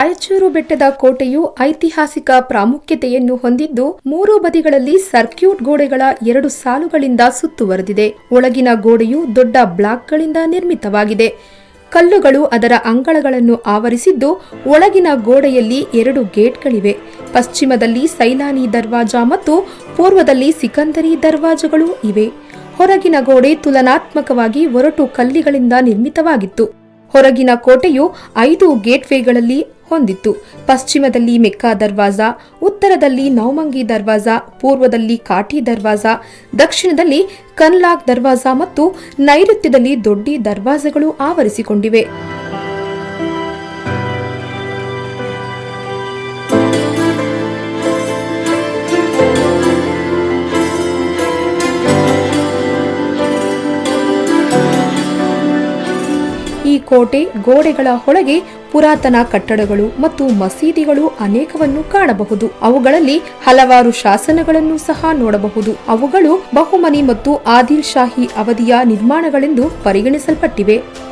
ರಾಯಚೂರು ಬೆಟ್ಟದ ಕೋಟೆಯು ಐತಿಹಾಸಿಕ ಪ್ರಾಮುಖ್ಯತೆಯನ್ನು ಹೊಂದಿದ್ದು, ಮೂರು ಬದಿಗಳಲ್ಲಿ ಸರ್ಕ್ಯೂಟ್ ಗೋಡೆಗಳ ಎರಡು ಸಾಲುಗಳಿಂದ ಸುತ್ತುವರೆದಿದೆ. ಒಳಗಿನ ಗೋಡೆಯು ದೊಡ್ಡ ಬ್ಲಾಕ್ಗಳಿಂದ ನಿರ್ಮಿತವಾಗಿದೆ. ಕಲ್ಲುಗಳು ಅದರ ಅಂಗಳಗಳನ್ನು ಆವರಿಸಿದ್ದು, ಒಳಗಿನ ಗೋಡೆಯಲ್ಲಿ ಎರಡು ಗೇಟ್ಗಳಿವೆ. ಪಶ್ಚಿಮದಲ್ಲಿ ಸೈಲಾನಿ ದರ್ವಾಜ ಮತ್ತು ಪೂರ್ವದಲ್ಲಿ ಸಿಕಂದರಿ ದರ್ವಾಜಗಳು ಇವೆ. ಹೊರಗಿನ ಗೋಡೆ ತುಲನಾತ್ಮಕವಾಗಿ ಒರಟು ಕಲ್ಲಿಗಳಿಂದ ನಿರ್ಮಿತವಾಗಿತ್ತು. ಹೊರಗಿನ ಕೋಟೆಯು ಐದು ಗೇಟ್ವೇಗಳಲ್ಲಿ ಹೊಂದಿತ್ತು. ಪಶ್ಚಿಮದಲ್ಲಿ ಮೆಕ್ಕಾ ದರ್ವಾಜ, ಉತ್ತರದಲ್ಲಿ ನೌಮಂಗಿ ದರ್ವಾಜ, ಪೂರ್ವದಲ್ಲಿ ಕಾಟಿ ದರ್ವಾಜ, ದಕ್ಷಿಣದಲ್ಲಿ ಕನ್ಲಾಕ್ ದರ್ವಾಜ ಮತ್ತು ನೈಋತ್ಯದಲ್ಲಿ ದೊಡ್ಡಿ ದರ್ವಾಜಗಳು ಆವರಿಸಿಕೊಂಡಿವೆ. ಕೋಟೆ ಗೋಡೆಗಳ ಒಳಗೆ ಪುರಾತನ ಕಟ್ಟಡಗಳು ಮತ್ತು ಮಸೀದಿಗಳು ಅನೇಕವನ್ನು ಕಾಣಬಹುದು. ಅವುಗಳಲ್ಲಿ ಹಲವಾರು ಶಾಸನಗಳನ್ನು ಸಹ ನೋಡಬಹುದು. ಅವುಗಳು ಬಹುಮನಿ ಮತ್ತು ಆದಿಲ್ ಶಾಹಿ ಅವಧಿಯ ನಿರ್ಮಾಣಗಳೆಂದು ಪರಿಗಣಿಸಲ್ಪಟ್ಟಿವೆ.